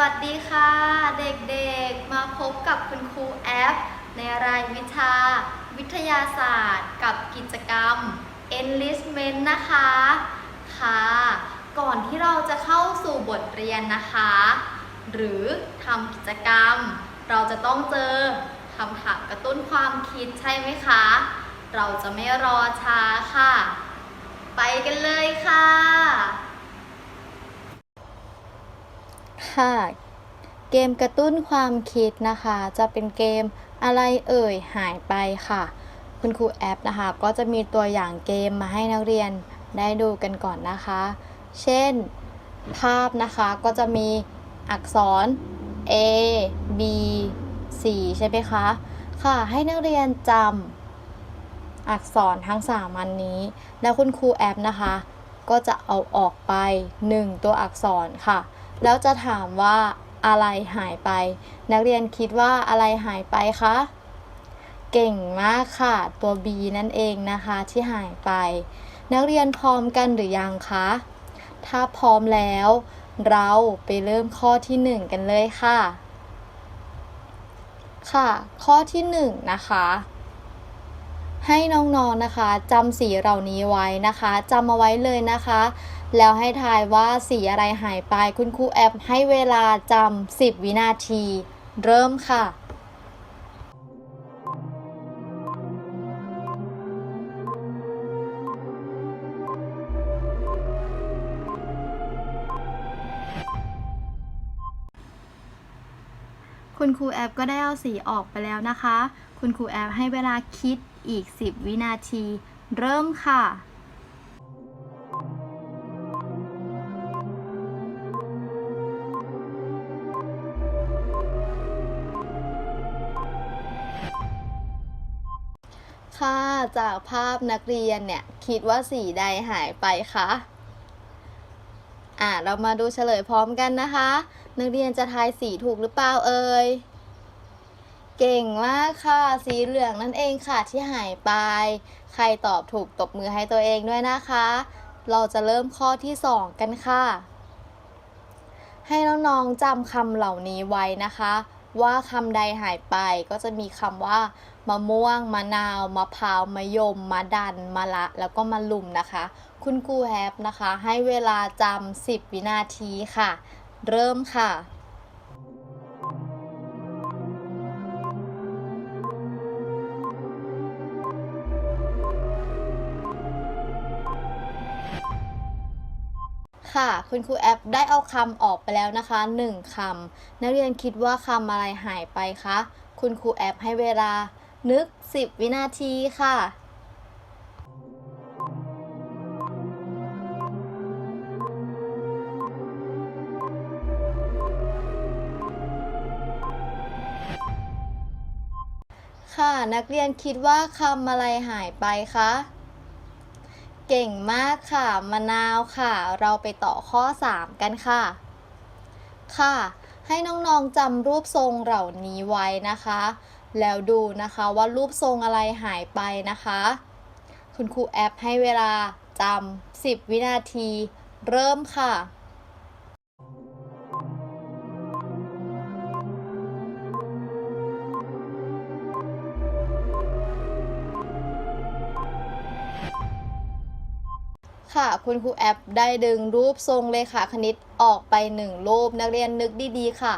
วัสดีค่ะเด็กๆ มาพบกับคุณครูแอฟ ในรายวิชา วิทยาศาสตร์ กับกิจกรรม enlistment นะคะค่ะ ก่อนที่เราจะเข้าสู่บทเรียนนะคะ หรือทำกิจกรรม เราจะต้องเจอคำถามกระตุ้นความคิดใช่ไหมคะ เราจะไม่รอช้าค่ะ ไปกันเลยค่ะ ค่ะ เกมกระตุ้นความคิดนะคะ จะเป็นเกมอะไรเอ่ยหายไปค่ะ คุณครูแอปนะคะ ก็จะมีตัวอย่างเกมมาให้นักเรียนได้ดูกันก่อนนะคะ เช่น ภาพนะคะก็จะมีอักษร A B C ใช่ไหมคะ ค่ะ ให้นักเรียนจำอักษรทั้ง 3 อันนี้ แล้วคุณครูแอปนะคะ ก็จะเอาออกไป 1 ตัวอักษรค่ะ แล้วจะถามว่าอะไรหายไป นักเรียนคิดว่าอะไรหายไปคะ เก่งมากค่ะ ตัว B นั่นเองนะคะที่หายไป นักเรียนพร้อมกันหรือยังคะ ถ้าพร้อมแล้ว เราไปเริ่มข้อที่ 1 กันเลยค่ะ ค่ะ ข้อที่1นะคะให้น้องๆนนะคะจำสีเหล่านี้ไว้นะคะจำเอาไว้เลยนะคะ แล้วให้ทายว่าสีอะไรหายไปคุณครูแอปให้เวลาจำ10 วินาที เริ่มค่ะคุณครูแอปก็ได้เอาสีออกไปแล้วนะคะ คุณครูแอปให้เวลาคิดอีก 10 วินาที เริ่มค่ะค่ะ จากภาพนักเรียนเนี่ย คิดว่าสีใดหายไปคะอะเรามาดูเฉลยพร้อมกันนะคะ นักเรียนจะทายสีถูกหรือเปล่าเอ่ยเก่งมากค่ะ สีเหลืองนั่นเองค่ะที่หายไป ใครตอบถูกตบมือให้ตัวเองด้วยนะคะ เราจะเริ่มข้อที่ 2 กันค่ะ ให้น้องๆจำคำเหล่านี้ไว้นะคะ ว่าคำใดหายไปก็จะมีคำว่ามะม่วง มะนาว มะพร้าว มะยม มะดัน มะละ แล้วก็มะลุมนะคะ คุณครูแฮปนะคะ ให้เวลาจำ10 วินาทีค่ะ เริ่มค่ะ ค่ะ คุณครูแอปได้เอาคำออกไปแล้วนะคะ 1คำนักเรียนคิดว่าคำอะไรหายไปคะ คุณครูแอปให้เวลานึก 10 วินาทีค่ะค่ะนักเรียนคิดว่าคำอะไรหายไปคะ เก่งมากค่ะ มะนาวค่ะ เราไปต่อข้อ 3 กันค่ะ ค่ะ ให้น้องๆจำรูปทรงเหล่านี้ไว้นะคะ แล้วดูนะคะว่ารูปทรงอะไรหายไปนะคะ คุณครูแอปให้เวลาจำ10 วินาที เริ่มค่ะ ค่ะ คุณครูแอปได้ดึงรูปทรงเลขาคณิตออกไปหนึ่งรูปนักเรียนนึกดีๆ ค่ะ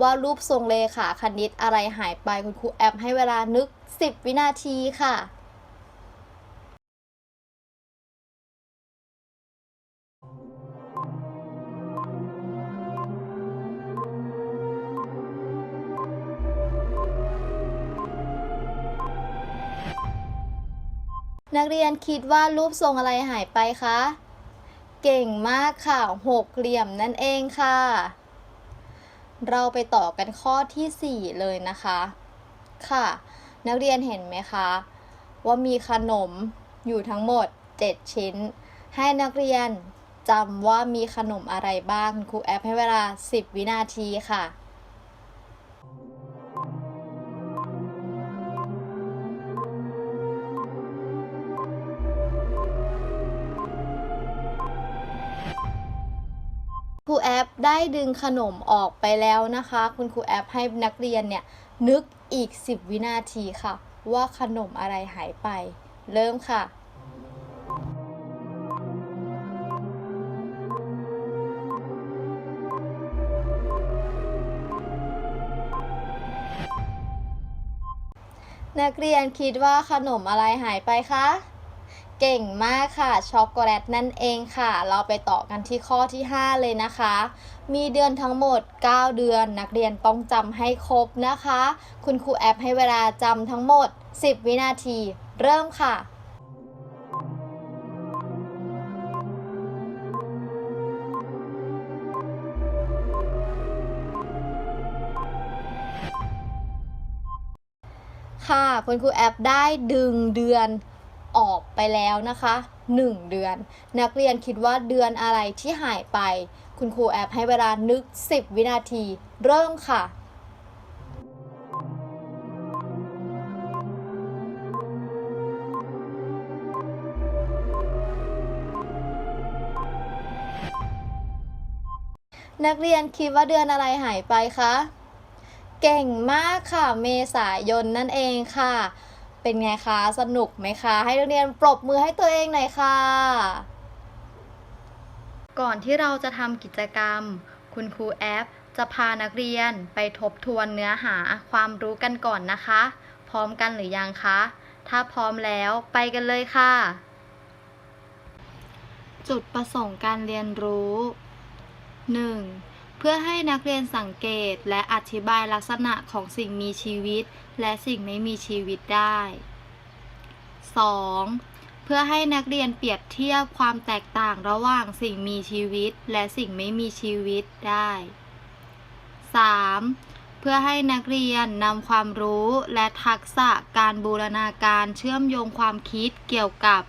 ว่ารูปทรงเลขาคณิตอะไรหายไปคุณครูแอปให้เวลานึก 10 วินาทีค่ะ นักเรียนคิดว่ารูปทรงอะไรหายไปคะ เก่งมากค่ะหกเหลี่ยมนั่นเองค่ะ เราไปต่อกันข้อที่ 4 เลยนะคะ ค่ะ นักเรียนเห็นไหมคะ ว่ามีขนมอยู่ทั้งหมด 7 ชิ้น ให้นักเรียนจำว่ามีขนมอะไรบ้างครูแอปให้เวลา 10 วินาทีค่ะ แอปได้ดึงขนมออกไปแล้วนะคะ คุณครูแอปให้นักเรียนเนี่ยนึกอีก 10 วินาทีค่ะ ว่าขนมอะไรหายไป เริ่มค่ะนักเรียนคิดว่าขนมอะไรหายไปคะ เก่งมากค่ะ ช็อกโกแลตนั่นเองค่ะ เราไปต่อกันที่ข้อที่ 5 เลยนะคะ มีเดือนทั้งหมด 9 เดือน นักเรียนต้องจำให้ครบนะคะ คุณครูแอปให้เวลาจำทั้งหมด 10 วินาที เริ่มค่ะค่ะคุณครูแอปได้ดึงเดือน ออกไปแล้วนะคะ 1 เดือน นักเรียนคิดว่าเดือนอะไรที่หายไป คุณครูแอปให้เวลานึก 10 วินาที เริ่มค่ะนักเรียนคิดว่าเดือนอะไรหายไปคะ เก่งมากค่ะ เมษายนนั่นเองค่ะ เป็นไงคะ สนุกไหมคะ ให้นักเรียนปรบมือให้ตัวเองหน่อยค่ะ ก่อนที่เราจะทำกิจกรรม คุณครูแอปจะพานักเรียนไปทบทวนเนื้อหาความรู้กันก่อนนะคะ พร้อมกันหรือยังคะ ถ้าพร้อมแล้วไปกันเลยค่ะ จุดประสงค์การเรียนรู้ 1. เพื่อให้นักเรียนสังเกตและอธิบายลักษณะของสิ่งมีชีวิต และสิ่งไม่มีชีวิตได้ 2. เพื่อให้นักเรียนเปรียบเทียบความแตกต่างระหว่างสิ่งมีชีวิต และสิ่งไม่มีชีวิตได้ 3. เพื่อให้นักเรียนนำความรู้และทักษะการบูรณาการเชื่อมโยงความคิดเกี่ยวกับ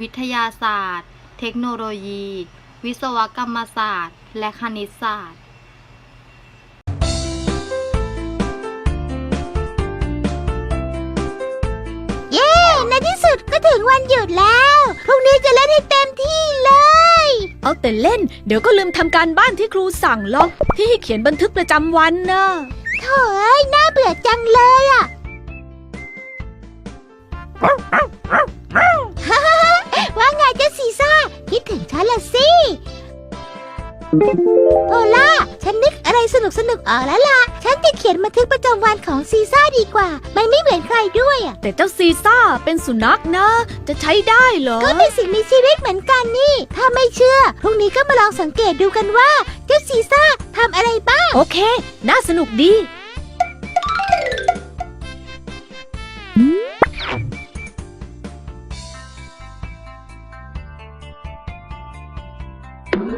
วิทยาศาสตร์ เทคโนโลยี วิศวกรรมศาสตร์ และคณิตศาสตร์ เย้ ในที่สุดก็ถึงวันหยุดแล้ว พรุ่งนี้จะเล่นให้เต็มที่เลย เอาแต่เล่น เดี๋ยวก็ลืมทำการบ้านที่ครูสั่งหรอกที่ให้เขียนบันทึกประจำวันนะโถ่เอ้ยน่าเบื่อจังเลยอะว่าไงเจ้าซีซ่า คิดถึงฉันละสิ โพล่าฉันนึก อะไรสนุกสนุกๆออกแล้วล่ะ ฉันจะเขียนบันทึกประจำวันของซีซ่าดีกว่า มันไม่เหมือนใครด้วยอะแต่เจ้าซีซ่าเป็นสุนัขนะ จะใช้ได้เหรอ ก็เป็นสิ่งมีชีวิตเหมือนกันนี่ ถ้าไม่เชื่อ พรุ่งนี้ก็มาลองสังเกตดูกันว่าเจ้าซีซ่าทำอะไรบ้าง โอเค น่าสนุกดี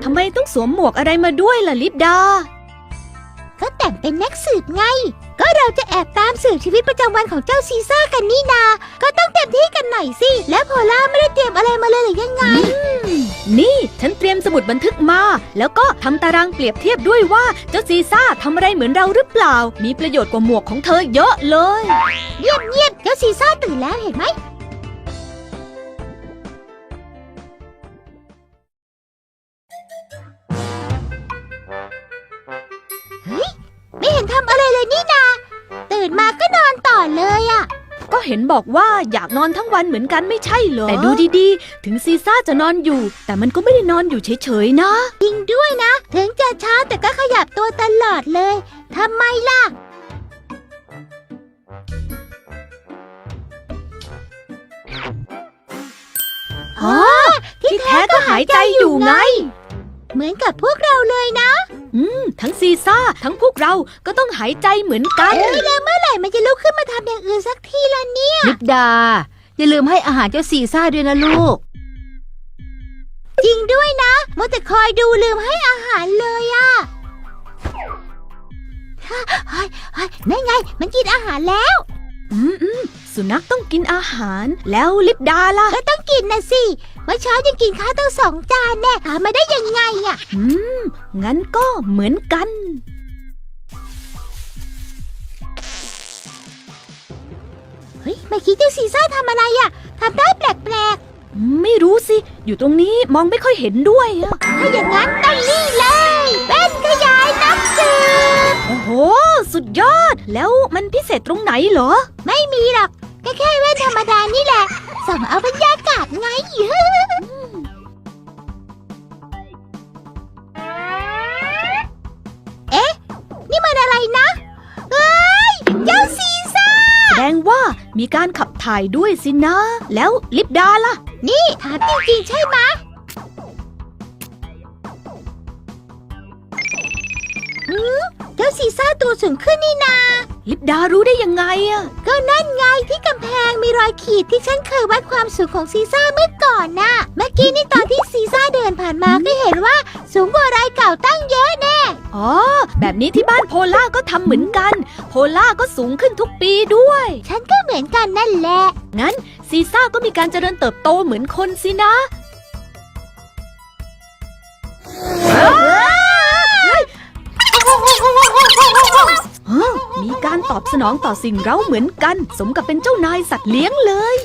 ทำไมต้องสวมหมวกอะไรมาด้วยล่ะลิปดา ก็แต่งเป็นนักสืบไง ก็เราจะแอบตามสืบชีวิตประจำวันของเจ้าซีซ่ากันนี่นา ก็ต้องเต็มที่กันหน่อยสิ แล้วโพล่าไม่ได้เตรียมอะไรมาเลยหรือยังไง นี่ฉันเตรียมสมุดบันทึกมา แล้วก็ทำตารางเปรียบเทียบด้วยว่าเจ้าซีซ่าทำอะไรเหมือนเราหรือเปล่า มีประโยชน์กว่าหมวกของเธอเยอะเลย เงียบเงียบๆเจ้าซีซ่าตื่นแล้วเห็นไหม เห็นบอกว่าอยากนอนทั้งวันเหมือนกันไม่ใช่เหรอ แต่ดูดีๆ ถึงซีซ่าจะนอนอยู่ แต่มันก็ไม่ได้นอนอยู่เฉยๆนะ จริงด้วยนะ ถึงจะช้าแต่ก็ขยับตัวตลอดเลยทำไมล่ะ อ๋อ ที่แท้ก็หายใจอยู่ไง เหมือนกับพวกเราเลยนะ อืม ทั้งซีซ่า ทั้งพวกเราก็ต้องหายใจเหมือนกันเอ้ยแล้วเมื่อไหร่มันจะลุกขึ้นมาทำอย่างอื่นสักทีละเนี่ยลิปดา อย่าลืมให้อาหารเจ้าซีซ่าด้วยนะลูก จริงด้วยนะมัวแต่คอยดูลืมให้อาหารเลยอะฮะเฮ้ยเฮ้ยนั่นไง มันกินอาหารแล้ว อืมอืมสุนัขต้องกินอาหาร แล้วลิปดาล่ะ ก็ต้องกินนะสิ เมื่อเช้ายังกินข้าวตั้งสองจานแน่ถามมาได้ยังไงอะอืม งั้นก็เหมือนกัน เฮ้ยเมื่อกี้เจ้าซีซ่าทำอะไรอะทำได้แปลกไม่รู้สิ อยู่ตรงนี้มองไม่ค่อยเห็นด้วยอะๆ ถ้าอย่างนั้นต้องนี่เลย โอ้โห สุดยอด แล้วมันพิเศษตรงไหนเหรอ ไม่มีหรอกก็แค่แว่นธรรมดานี่แหละ ส่องเอาบรรยากาศไง เอ๊ะ นี่มันอะไรนะ เอ้ย เจ้าซีซ่า แสดงว่ามีการขับถ่ายด้วยสินะ แล้วลิปดาล่ะ นี่ถามจริงๆใช่ไหม เจ้าซีซ่าตัวสูงขึ้นนี่นา ลิปดารู้ได้ยังไงอะก็นั่นไงที่กำแพงมีรอยขีดที่ฉันเคยวัดความสูงของซีซ่าเมื่อก่อนน่ะ เมื่อกี้นี่ตอนที่ซีซ่าเดินผ่านมาก็เห็นว่าสูงกว่ารายเก่าตั้งเยอะแน่ อ๋อ แบบนี้ที่บ้านโพล่าก็ทำเหมือนกัน โพล่าก็สูงขึ้นทุกปีด้วย ฉันก็เหมือนกันนั่นแหละ งั้นซีซ่าก็มีการเจริญเติบโตเหมือนคนสินะฮะ มีการตอบสนองต่อสิ่งเร้าเหมือนกัน สมกับเป็นเจ้านายสัตว์เลี้ยงเลย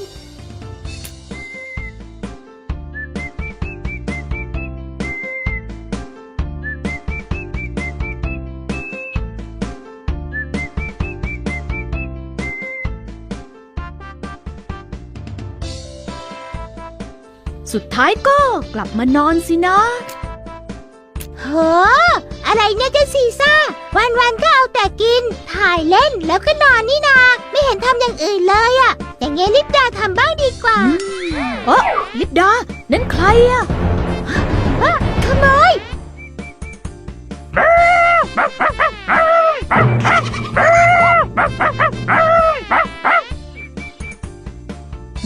สุดท้ายก็กลับมานอนสินะ โหอะไรเนี่ยเจ้าซีซ่า วันๆก็เอาแต่กิน ถ่ายเล่นแล้วก็นอนนี่นา ไม่เห็นทำอย่างอื่นเลยอะอย่างเงี้ยลิปดาทำบ้างดีกว่าเออลิปดา นั่นใครอะขโมย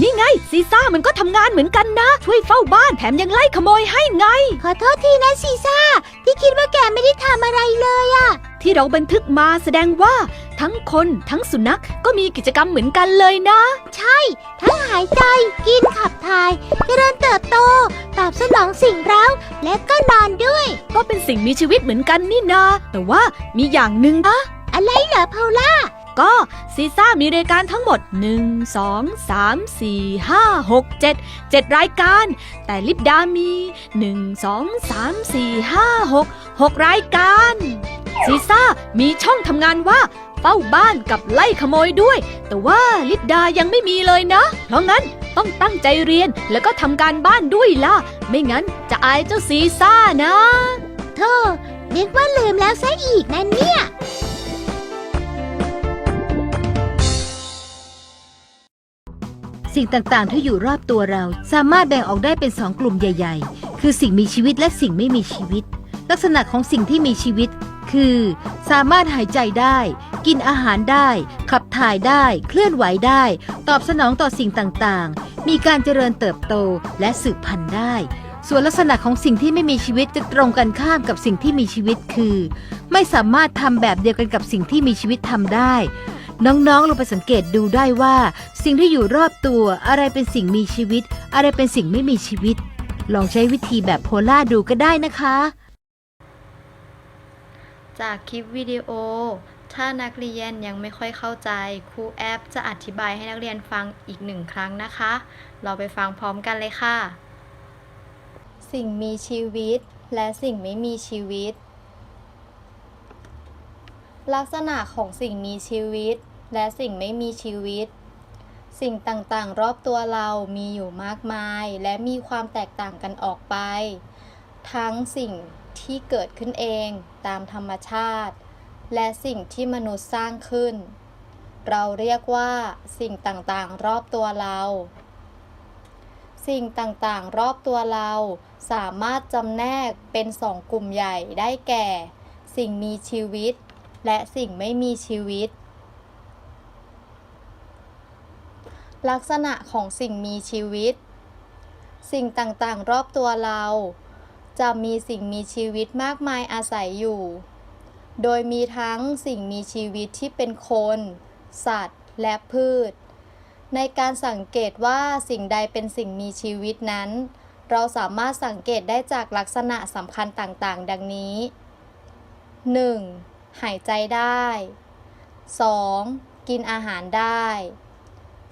นี่ไงซีซ่ามันก็ทำงานเหมือนกันนะ ช่วยเฝ้าบ้านแถมยังไล่ขโมยให้ไง ขอโทษทีนะซีซ่า ที่คิดว่าแกไม่ได้ทำอะไรเลยอะที่เราบันทึกมาแสดงว่า ทั้งคนทั้งสุนัขก็มีกิจกรรมเหมือนกันเลยนะ ใช่ ทั้งหายใจ กินขับถ่ายเจริญเติบโต ตอบสนองสิ่งเร้า และก็นอนด้วย ก็เป็นสิ่งมีชีวิตเหมือนกันนี่นา แต่ว่ามีอย่างหนึ่งนะ อะไรเหรอพาล่า ก็ซีซ่ามีรายการทั้งหมด 1 2 3 4 5 6 7 7 รายการ แต่ลิปดามี 1 2 3 4 5 6 6 รายการซีซ่ามีช่องทำงานว่าเฝ้าบ้านกับไล่ขโมยด้วย แต่ว่าลิปดายังไม่มีเลยนะ เพราะงั้นต้องตั้งใจเรียนแล้วก็ทำการบ้านด้วยล่ะ ไม่งั้นจะอายเจ้าซีซ่านะโธ่นึกว่าลืมแล้วซะอีกนะเนี่ย สิ่งต่างๆ ที่อยู่รอบตัวเรา สามารถแบ่งออกได้เป็นสองกลุ่มใหญ่ ๆ คือสิ่งมีชีวิตและสิ่งไม่มีชีวิต ลักษณะของสิ่งที่มีชีวิต คือ สามารถหายใจได้ กินอาหารได้ ขับถ่ายได้ เคลื่อนไหวได้ ตอบสนองต่อสิ่งต่างๆ มีการเจริญเติบโตและสืบพันธุ์ได้ส่วนลักษณะของสิ่งที่ไม่มีชีวิตจะตรงกันข้ามกับสิ่งที่มีชีวิตคือ ไม่สามารถทำแบบเดียวกันกับสิ่งที่มีชีวิตทำได้ น้องๆลองไปสังเกตดูได้ว่า สิ่งที่อยู่รอบตัวอะไรเป็นสิ่งมีชีวิต อะไรเป็นสิ่งไม่มีชีวิต ลองใช้วิธีแบบโพล่าดูก็ได้นะคะ จากคลิปวิดีโอ ถ้านักเรียนยังไม่ค่อยเข้าใจ ครูแอปจะอธิบายให้นักเรียนฟังอีกหนึ่งครั้งนะคะ เราไปฟังพร้อมกันเลยค่ะ สิ่งมีชีวิต และสิ่งไม่มีชีวิต ลักษณะของสิ่งมีชีวิต และสิ่งไม่มีชีวิต สิ่งต่างๆ รอบตัวเรามีอยู่มากมาย และมีความแตกต่างกันออกไป ทั้งสิ่งที่เกิดขึ้นเองตามธรรมชาติ และสิ่งที่มนุษย์สร้างขึ้น เราเรียกว่าสิ่งต่างๆ รอบตัวเรา สิ่งต่างๆ รอบตัวเราสามารถจำแนกเป็นสองกลุ่มใหญ่ได้แก่ สิ่งมีชีวิต และสิ่งไม่มีชีวิต ลักษณะของสิ่งมีชีวิต สิ่งต่างๆ รอบตัวเรา จะมีสิ่งมีชีวิตมากมายอาศัยอยู่ โดยมีทั้งสิ่งมีชีวิตที่เป็นคน สัตว์ และพืช ในการสังเกตว่าสิ่งใดเป็นสิ่งมีชีวิตนั้น เราสามารถสังเกตได้จากลักษณะสำคัญต่างๆ ดังนี้ 1. หายใจได้ 2. กินอาหารได้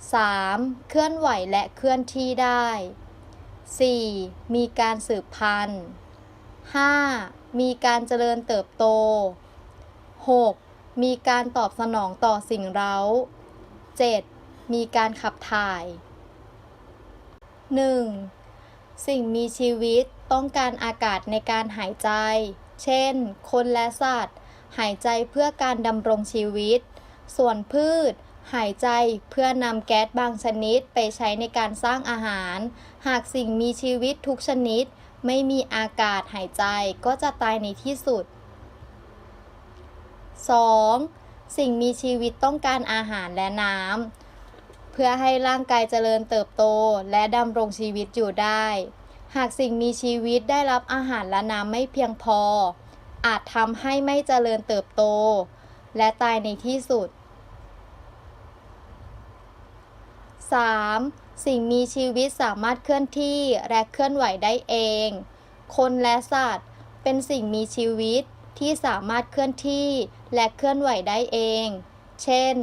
3. เคลื่อนไหวและเคลื่อนที่ได้ 4. มีการสืบพันธุ์ 5. มีการเจริญเติบโต 6. มีการตอบสนองต่อสิ่งเร้า 7. มีการขับถ่าย 1. สิ่งมีชีวิตต้องการอากาศในการหายใจ เช่น คนและสัตว์ หายใจเพื่อการดำรงชีวิต ส่วนพืช หายใจเพื่อนำแก๊สบางชนิดไปใช้ในการสร้างอาหาร หากสิ่งมีชีวิตทุกชนิด ไม่มีอากาศหายใจก็จะตายในที่สุด 2. สิ่งมีชีวิตต้องการอาหารและน้ำเพื่อให้ร่างกายเจริญเติบโตและดำรงชีวิตอยู่ได้ หากสิ่งมีชีวิตได้รับอาหารและน้ำไม่เพียงพอ อาจทำให้ไม่เจริญเติบโต และตายในที่สุด 3. สิ่งมีชีวิตสามารถเคลื่อนที่และเคลื่อนไหวได้เอง คนและสัตว์ เป็นสิ่งมีชีวิตที่สามารถเคลื่อนที่และเคลื่อนไหวได้เอง เช่น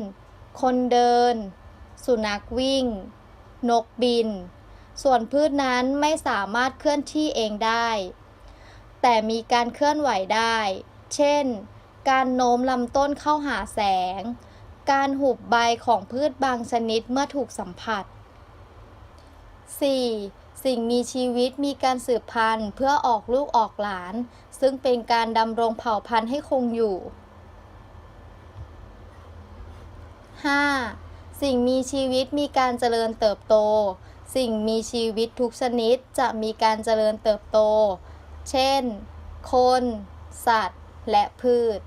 คนเดิน สุนัขวิ่ง นกบิน ส่วนพืชนั้นไม่สามารถเคลื่อนที่เองได้ แต่มีการเคลื่อนไหวได้ เช่น การโน้มลำต้นเข้าหาแสง การหุบใบของพืชบางชนิดเมื่อถูกสัมผัส 4. สิ่งมีชีวิตมีการสืบพันธุ์เพื่อออกลูกออกหลาน ซึ่งเป็นการดำรงเผ่าพันธุ์ให้คงอยู่ 5. สิ่งมีชีวิตมีการเจริญเติบโต สิ่งมีชีวิตทุกชนิดจะมีการเจริญเติบโต เช่น คน สัตว์ และพืช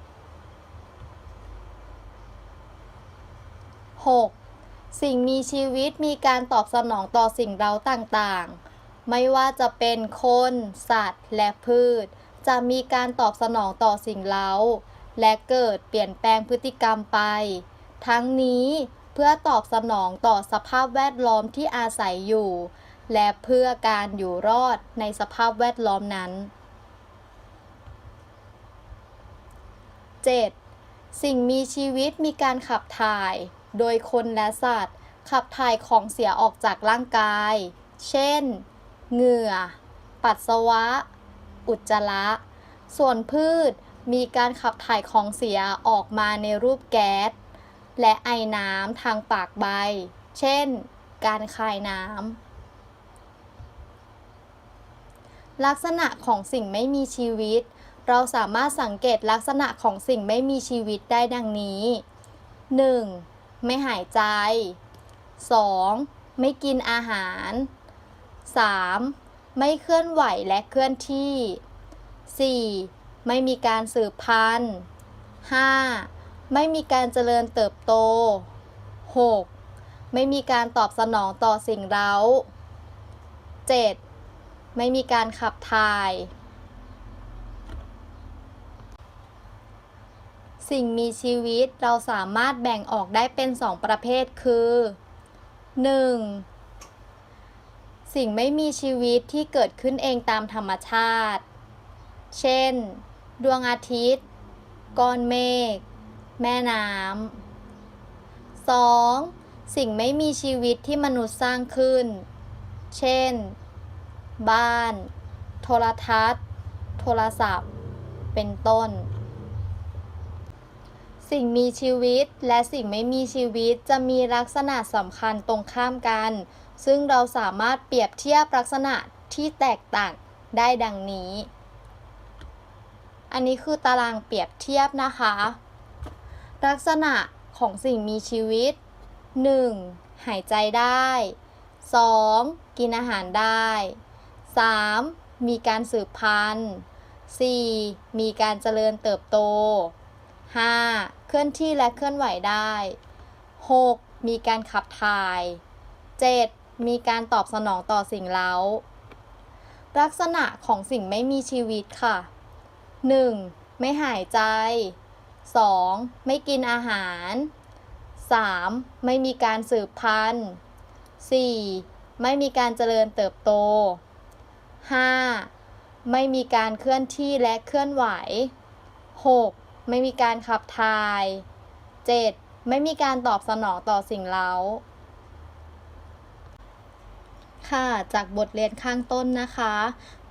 6. สิ่งมีชีวิตมีการตอบสนองต่อสิ่งเร้าต่างๆ ไม่ว่าจะเป็นคน สัตว์ และพืช จะมีการตอบสนองต่อสิ่งเร้า และเกิดเปลี่ยนแปลงพฤติกรรมไป ทั้งนี้เพื่อตอบสนองต่อสภาพแวดล้อมที่อาศัยอยู่ และเพื่อการอยู่รอดในสภาพแวดล้อมนั้น 7. สิ่งมีชีวิตมีการขับถ่าย โดยคนและสัตว์ ขับถ่ายของเสียออกจากร่างกาย เช่น เหงื่อ ปัสสาวะ อุจจาระ ส่วนพืชมีการขับถ่ายของเสียออกมาในรูปแก๊ส และไอน้ำทางปากใบ เช่น การคายน้ำ ลักษณะของสิ่งไม่มีชีวิต เราสามารถสังเกตลักษณะของสิ่งไม่มีชีวิตได้ดังนี้ 1. ไม่หายใจ 2. ไม่กินอาหาร 3. ไม่เคลื่อนไหวและเคลื่อนที่ 4. ไม่มีการสืบพันธุ์ 5. ไม่มีการเจริญเติบโต 6. ไม่มีการตอบสนองต่อสิ่งเร้า 7. ไม่มีการขับถ่าย สิ่งมีชีวิตเราสามารถแบ่งออกได้เป็น 2 ประเภทคือ 1. สิ่งไม่มีชีวิตที่เกิดขึ้นเองตามธรรมชาติ เช่น ดวงอาทิตย์ ก้อนเมฆ แม่น้ำ 2. สิ่งไม่มีชีวิตที่มนุษย์สร้างขึ้น เช่น บ้าน โทรทัศน์ โทรศัพท์ เป็นต้น สิ่งมีชีวิตและสิ่งไม่มีชีวิตจะมีลักษณะสำคัญตรงข้ามกัน ซึ่งเราสามารถเปรียบเทียบลักษณะที่แตกต่างได้ดังนี้ อันนี้คือตารางเปรียบเทียบนะคะ ลักษณะของสิ่งมีชีวิต 1. หายใจได้ 2. กินอาหารได้ 3. มีการสืบพันธุ์ 4. มีการเจริญเติบโต 5. เคลื่อนที่และเคลื่อนไหวได้ 6. มีการขับถ่าย 7. มีการตอบสนองต่อสิ่งเร้า ลักษณะของสิ่งไม่มีชีวิตค่ะ 1. ไม่หายใจ 2. ไม่กินอาหาร 3. ไม่มีการสืบพันธุ์ 4. ไม่มีการเจริญเติบโต 5. ไม่มีการเคลื่อนที่และเคลื่อนไหว 6. ไม่มีการขับถ่าย 7. ไม่มีการตอบสนองต่อสิ่งเร้า ค่ะ จากบทเรียนข้างต้นนะคะ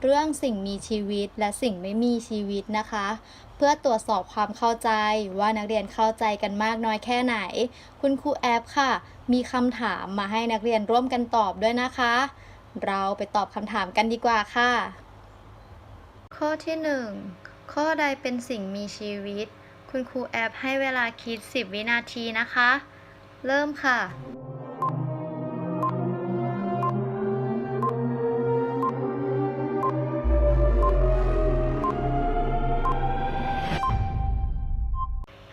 เรื่องสิ่งมีชีวิตและสิ่งไม่มีชีวิตนะคะ เพื่อตรวจสอบความเข้าใจว่านักเรียนเข้าใจกันมากน้อยแค่ไหน คุณครูแอปค่ะ มีคำถามมาให้นักเรียนร่วมกันตอบด้วยนะคะ เราไปตอบคำถามกันดีกว่าค่ะ ข้อที่ 1 ข้อใดเป็นสิ่งมีชีวิต คุณครูแอปให้เวลาคิด 10 วินาทีนะคะ เริ่มค่ะ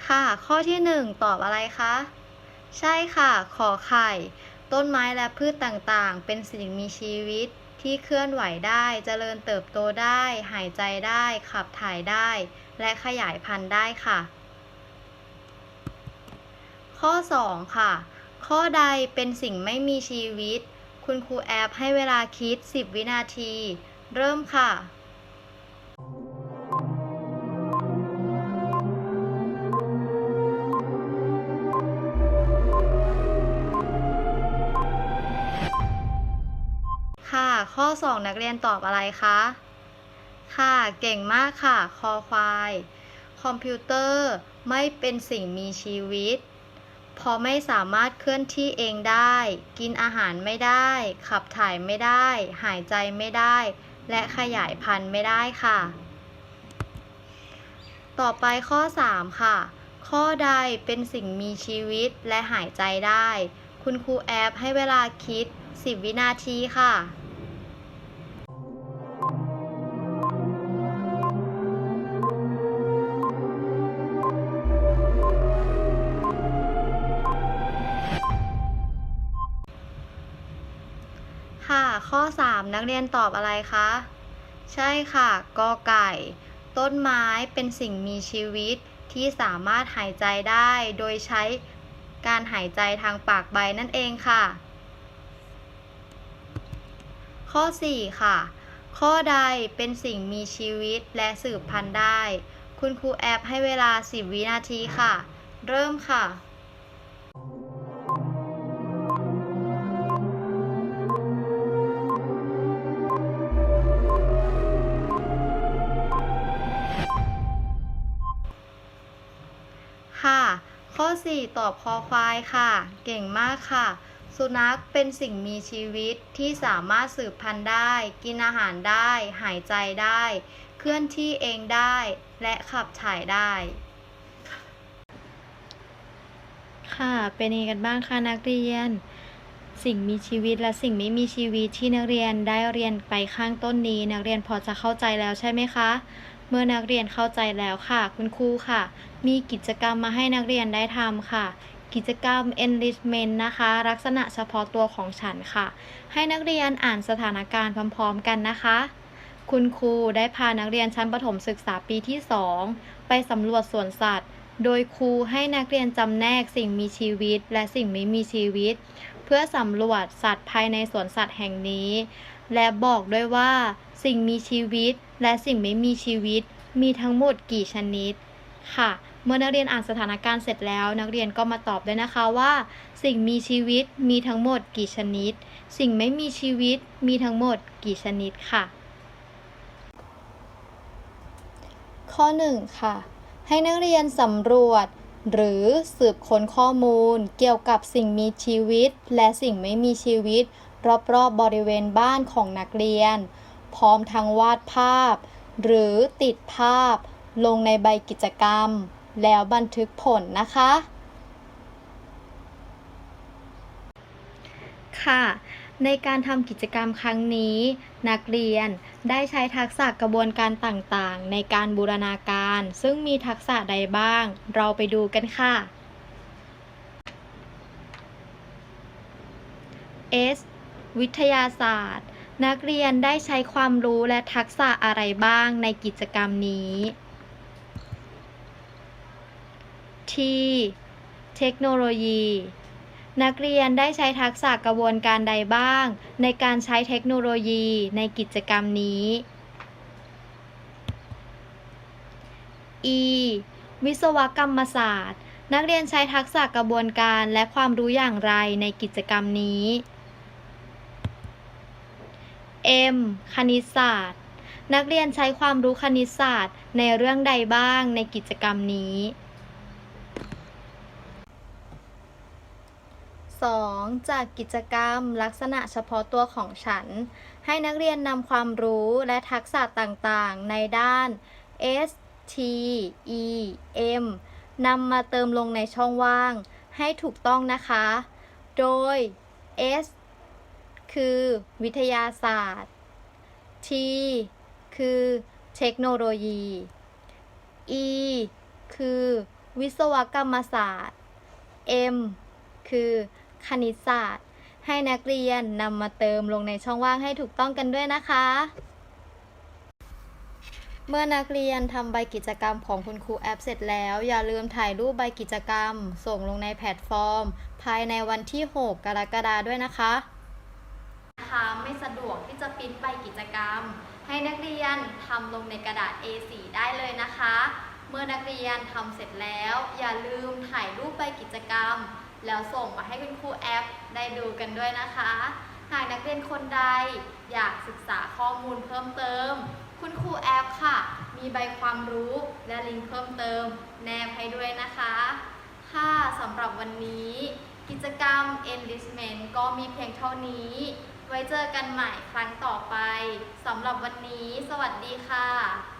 ค่ะ ข้อที่ 1 ตอบอะไรคะ ใช่ค่ะ ขอไข่ ต้นไม้และพืชต่างๆ เป็นสิ่งมีชีวิต ที่เคลื่อนไหวได้ เจริญเติบโตได้ หายใจได้ ขับถ่ายได้ และขยายพันธุ์ได้ค่ะ ข้อ 2 ค่ะ ข้อใดเป็นสิ่งไม่มีชีวิต คุณครูแอปให้เวลาคิด 10 วินาที เริ่มค่ะ ข้อ 2 นักเรียนตอบอะไรคะ ค่ะ เก่งมากค่ะ คอควาย คอมพิวเตอร์ไม่เป็นสิ่งมีชีวิตเพราะไม่สามารถเคลื่อนที่เองได้ กินอาหารไม่ได้ ขับถ่ายไม่ได้ หายใจไม่ได้ และขยายพันธุ์ไม่ได้ค่ะ ต่อไปข้อ 3 ค่ะ ข้อใดเป็นสิ่งมีชีวิตและหายใจได้ คุณครูแอปให้เวลาคิด 10 วินาทีค่ะ นักเรียนตอบอะไรคะ ใช่ค่ะ กอไก่ ต้นไม้เป็นสิ่งมีชีวิตที่สามารถหายใจได้ โดยใช้การหายใจทางปากใบนั่นเองค่ะ ข้อ 4 ค่ะ ข้อใดเป็นสิ่งมีชีวิตและสืบพันธุ์ได้ คุณครูแอปให้เวลา 10 วินาทีค่ะ เริ่มค่ะค่ะ ข้อ4ตอบคอควายค่ะ เก่งมากค่ะ สุนัขเป็นสิ่งมีชีวิตที่สามารถสืบพันธุ์ได้ กินอาหารได้ หายใจได้ เคลื่อนที่เองได้ และขับถ่ายได้ ค่ะเป็นยังไงกันบ้างคะนักเรียน สิ่งมีชีวิตและสิ่งไม่มีชีวิตที่นักเรียนได้เรียนไปข้างต้นนี้ นักเรียนพอจะเข้าใจแล้วใช่ไหมคะ มื่อนักเรียนเข้าใจแล้วค่ะ คุณครูค่ะ มีกิจกรรมมาให้นักเรียนได้ทำค่ะ กิจกรรม enrichment นะคะ ลักษณะเฉพาะตัวของฉันค่ะ ให้นักเรียนอ่านสถานการณ์พร้อมๆกันนะคะ คุณครูได้พานักเรียนชั้นประถมศึกษาปีที่ 2 ไปสำรวจสวนสัตว์ โดยครูให้นักเรียนจำแนกสิ่งมีชีวิต และสิ่งไม่มีชีวิต เพื่อสำรวจสัตว์ภายในสวนสัตว์แห่งนี้ และบอกด้วยว่าสิ่งมีชีวิต และสิ่งไม่มีชีวิตมีทั้งหมดกี่ชนิด ค่ะ เมื่อนักเรียนอ่านสถานการณ์เสร็จแล้ว นักเรียนก็มาตอบด้วยนะคะว่า สิ่งมีชีวิตมีทั้งหมดกี่ชนิด สิ่งไม่มีชีวิตมีทั้งหมดกี่ชนิดค่ะ ข้อ 1 ค่ะ ให้นักเรียนสำรวจหรือสืบค้นข้อมูลเกี่ยวกับสิ่งมีชีวิต และสิ่งไม่มีชีวิต รอบๆบบริเวณบ้านของนักเรียน พร้อมทั้งวาดภาพ หรือติดภาพลงในใบกิจกรรม แล้วบันทึกผลนะคะ ค่ะ ในการทำกิจกรรมครั้งนี้ นักเรียนได้ใช้ทักษะกระบวนการต่างๆ ในการบูรณาการ ซึ่งมีทักษะใดบ้าง เราไปดูกันค่ะ S วิทยาศาสตร์ นักเรียนได้ใช้ความรู้และทักษะอะไรบ้างในกิจกรรมนี้ T เทคโนโลยี นักเรียนได้ใช้ทักษะกระบวนการใดบ้าง ในการใช้เทคโนโลยีในกิจกรรมนี้ E วิศวกรรมศาสตร์ นักเรียนใช้ทักษะกระบวนการและความรู้อย่างไรในกิจกรรมนี้ M คณิตศาสตร์ นักเรียนใช้ความรู้คณิตศาสตร์ ในเรื่องใดบ้างในกิจกรรมนี้ 2. จากกิจกรรมลักษณะเฉพาะตัวของฉัน ให้นักเรียนนำความรู้และทักษะต่างๆ ในด้าน S T E M นำมาเติมลงในช่องว่าง ให้ถูกต้องนะคะ โดย S คือ วิทยาศาสตร์ T คือเทคโนโลยี E คือวิศวกรรมศาสตร์ M คือคณิตศาสตร์ ให้นักเรียนนำมาเติมลงในช่องว่างให้ถูกต้องกันด้วยนะคะ เมื่อนักเรียนทำใบกิจกรรมของคุณครูแอปเสร็จแล้ว อย่าลืมถ่ายรูปใบกิจกรรม ส่งลงในแพลตฟอร์ม ภายในวันที่ 6 กรกฎาคมด้วยนะคะ นะคะไม่สะดวกที่จะปิ้นใบกิจกรรม ให้นักเรียนทำลงในกระดาษ A4 ได้เลยนะคะ เมื่อนักเรียนทำเสร็จแล้ว อย่าลืมถ่ายรูปใบกิจกรรม แล้วส่งมาให้คุณครูแอปได้ดูกันด้วยนะคะ หากนักเรียนคนใดอยากศึกษาข้อมูลเพิ่มเติม คุณครูแอปค่ะ มีใบความรู้และลิงก์เพิ่มเติม แนบให้ด้วยนะคะค่ะสำหรับวันนี้กิจกรรม Enlistment ก็มีเพียงเท่านี้ ไว้เจอกันใหม่ครั้งต่อไปสำหรับวันนี้ สวัสดีค่ะ